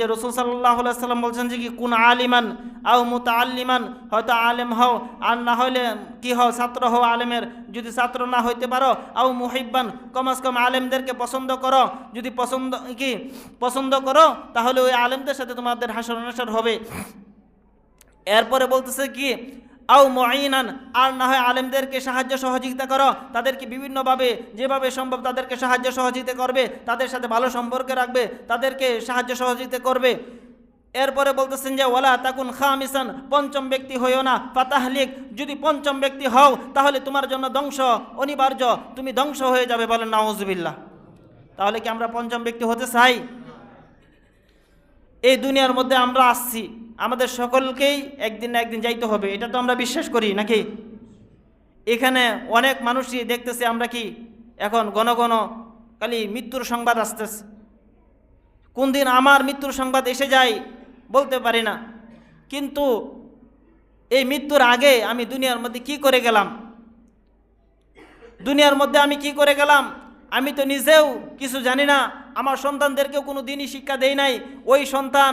যে রসুল সাল্লাহ সাল্লাম বলছেন যে কি, কোন আলিমান আও মুতা আলিমান হয়তো আলেম হও, আর না হইলে কি হও, ছাত্র হও আলেমের, যদি ছাত্র না হইতে পারো, আও মুহিব্বান কমাস কম আলেমদেরকে পছন্দ করো, যদি পছন্দ, কি, পছন্দ করো, তাহলে ওই আলেমদের সাথে তোমাদের হাসর হবে। এরপরে বলতেছে কি আও মঈনান, আর না হয় আলেমদেরকে সাহায্য সহযোগিতা করো। তাদেরকে বিভিন্নভাবে যেভাবে সম্ভব তাদেরকে সাহায্য সহযোগিতা করবে, তাদের সাথে ভালো সম্পর্কে রাখবে, তাদেরকে সাহায্য সহযোগিতা করবে। এরপরে বলতেছেন যে, ওয়ালা তাকুন খামিসান, পঞ্চম ব্যক্তি হইও না। ফাতাহলিক, যদি পঞ্চম ব্যক্তি হও, তাহলে তোমার জন্য ধ্বংস, অনিবার্য। তুমি ধ্বংস হয়ে যাবে বলেন, নাউজুবিল্লাহ। তাহলে কি আমরা পঞ্চম ব্যক্তি হতে চাই? এই দুনিয়ার মধ্যে আমরা আসছি। আমাদের সকলকেই একদিন না একদিন যাইতে হবে, এটা তো আমরা বিশ্বাস করি, নাকি? এখানে অনেক মানুষই দেখতেছে আমরা কি, এখন ঘন ঘন খালি মৃত্যুর সংবাদ আসতেছে। কোন দিন আমার মৃত্যুর সংবাদ এসে যায় বলতে পারি না, কিন্তু এই মৃত্যুর আগে আমি দুনিয়ার মধ্যে কি করে গেলাম? দুনিয়ার মধ্যে আমি কি করে গেলাম? আমি তো নিজেও কিছু জানি না, আমার সন্তানদেরকেও কোনো দিনই শিক্ষা দেই নাই, ওই সন্তান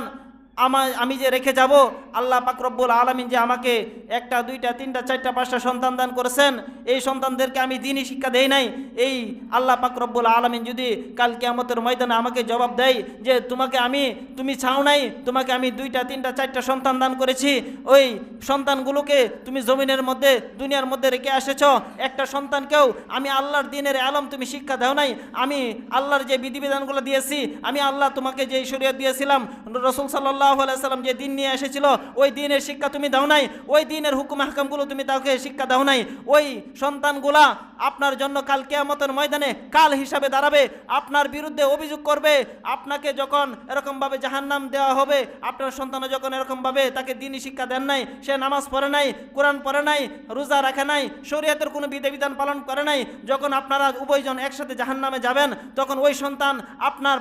আমার, আমি যে রেখে যাব, আল্লাহ পাকরব্বুল আলমিন যে আমাকে একটা, দুইটা, তিনটা, চারটা, পাঁচটা সন্তান দান করেছেন, এই সন্তানদেরকে আমি দিনই শিক্ষা দেই নাই। এই আল্লাহ পাকরব্বুল আলমিন যদি কাল কেয়ামতের ময়দানে আমাকে জবাব দেয় যে তোমাকে আমি, তুমি ছাও নাই, তোমাকে আমি দুইটা, তিনটা, চারটা সন্তান দান করেছি, ওই সন্তানগুলোকে তুমি জমিনের মধ্যে, দুনিয়ার মধ্যে রেখে এসেছ একটা সন্তানকেও আমি আল্লাহর দিনের আলম তুমি শিক্ষা দাও নাই, আমি আল্লাহর যে বিধিবিধানগুলো দিয়েছি, আমি আল্লাহ তোমাকে যে শরীয়ত দিয়েছিলাম, রসুল সাল্লাহ সাল্লাম যে দিন নিয়ে এসেছিল, ওই দিনের শিক্ষা তুমি দাও নাই, ওই দিনের হুকুম হাকামগুলো তুমি তাকে শিক্ষা দাও নাই, ওই সন্তানগুলা আপনার জন্য কাল কেয়ামতের ময়দানে কাল হিসাবে দাঁড়াবে, আপনার বিরুদ্ধে অভিযোগ করবে, আপনাকে যখন এরকমভাবে জাহান্নাম দেওয়া হবে, আপনার সন্তান যখন এরকমভাবে তাকে দিনই শিক্ষা দেন নাই, সে নামাজ পড়ে নাই, কোরআন পড়ে নাই, রোজা রাখে নাই, শরীয়তের কোনো বিধিবিধান পালন করে নাই, যখন আপনারা উভয়জন একসাথে জাহান্নামে যাবেন, তখন ওই সন্তান আপনার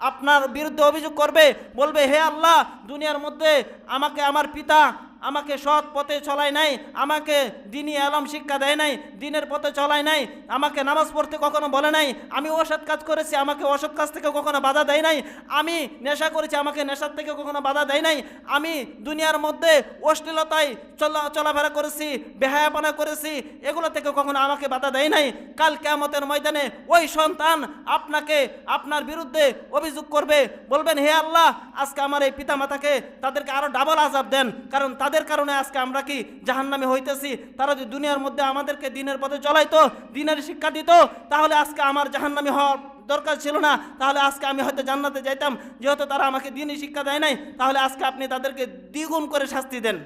আপনার বিরুদ্ধে অভিযোগ করবে বলবে হে আল্লাহ দুনিয়ার মধ্যে আমাকে আমার পিতা আমাকে সৎ পথে চলায় নাই, আমাকে দিনই আলম শিক্ষা দেয় নাই, দিনের পথে চলায় নাই, আমাকে নামাজ পড়তে কখনো বলে নাই, আমি অসৎ কাজ করেছি, আমাকে অসৎ কাজ থেকে কখনো বাধা দেয় নাই, আমি নেশা করেছি, আমাকে নেশার থেকে কখনো বাধা দেয় নাই, আমি দুনিয়ার মধ্যে অশ্লীলতায় চলা, চলাফেরা করেছি, বেহায়াপনা করেছি, এগুলো থেকে কখনো আমাকে বাধা দেয় নাই। কাল কেয়ামতের ময়দানে ওই সন্তান আপনাকে, আপনার বিরুদ্ধে অভিযোগ করবে, বলবেন, হে আল্লাহ, আজকে আমার এই পিতামাতাকে তাদেরকে আরও ডাবল আজাব দেন, কারণ তাদের কারণে আজকে আমরা কি জাহান্নামে হইতেছি? তারা যদি দুনিয়ার মধ্যে আমাদেরকে দিনের পথে চলাইতো, দিনের শিক্ষা দিত, তাহলে আজকে আমার জাহান্নামে হওয়ার দরকার ছিল না। তাহলে আজকে আমি হয়তো জান্নাতে যাইতাম। যেহেতু তারা আমাকে দিনই শিক্ষা দেয় নাই, তাহলে আজকে আপনি তাদেরকে দ্বিগুণ করে শাস্তি দেন।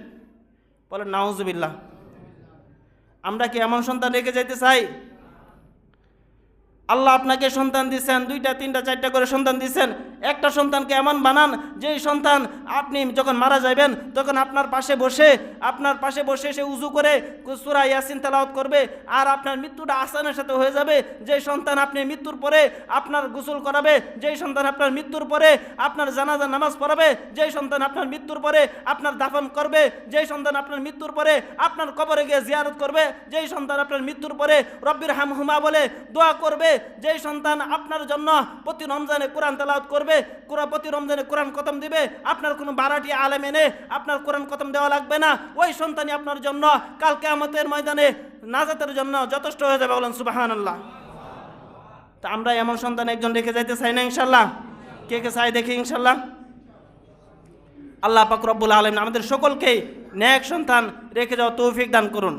বলেন, নাউজুবিল্লাহ, আমরা কি এমন সন্তান রেখে যাইতে চাই? আল্লাহ আপনাকে সন্তান দিচ্ছেন দুইটা, তিনটা, চারটা করে সন্তান দিচ্ছেন একটা সন্তানকে এমন বানান, যেই সন্তান আপনি যখন মারা যাবেন, তখন আপনার পাশে বসে, আপনার পাশে বসে সে উজু করে সুরা ইয়াসিন তেলাওয়াত করবে, আর আপনার মৃত্যুটা আসানের সাথে হয়ে যাবে। যে সন্তান আপনি মৃত্যুর পরে আপনার গোসল করাবে, যেই সন্তান আপনার মৃত্যুর পরে আপনার জানাজা নামাজ পড়াবে, যেই সন্তান আপনার মৃত্যুর পরে আপনার দাফন করবে, যেই সন্তান আপনার মৃত্যুর পরে আপনার কবরে গিয়ে জিয়ারত করবে, যেই সন্তান আপনার মৃত্যুর পরে রব্বির হামহুমা বলে দোয়া করবে যেই সন্তান আপনার জন্য প্রতি রমজানে কোরআন তেলাওয়াত করবে কোরআন প্রতি রমজানে কোরআন কতম দিবে, আপনার কোনো বারাটি আলেম এনে আপনার কোরআন কতম দেওয়া লাগবে না। ওই সন্তানই আপনার জন্য কালকে কেয়ামতের ময়দানে নাজাতের জন্য যথেষ্ট হয়ে যাবে বলেন সুবাহান আল্লাহ তা আমরা এমন সন্তান একজন রেখে যাইতে চাই না ইনশাল্লাহ কে কে চাই দেখি ইনশাল্লাহ আল্লাহ পাক রব্বুল আলম আমাদের সকলকেই ন্যাক সন্তান রেখে যাওয়া তৌফিক দান করুন।